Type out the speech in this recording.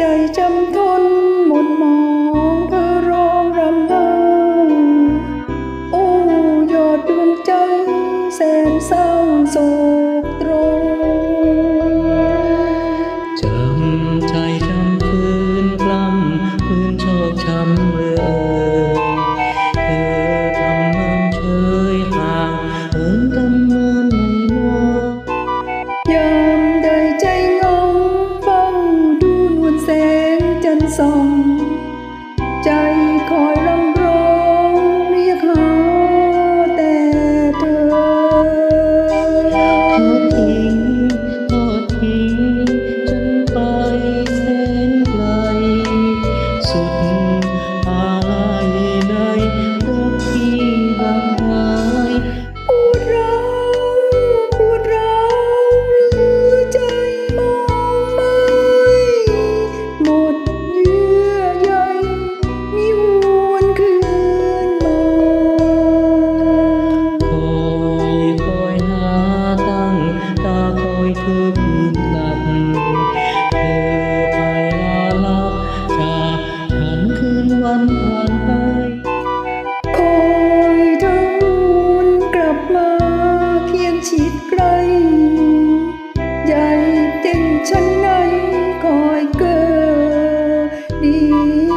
ใจจำทนหมดมองเธอร้องรำไห้โอ้ยอดดวงใจแสนเศร้าโศก me.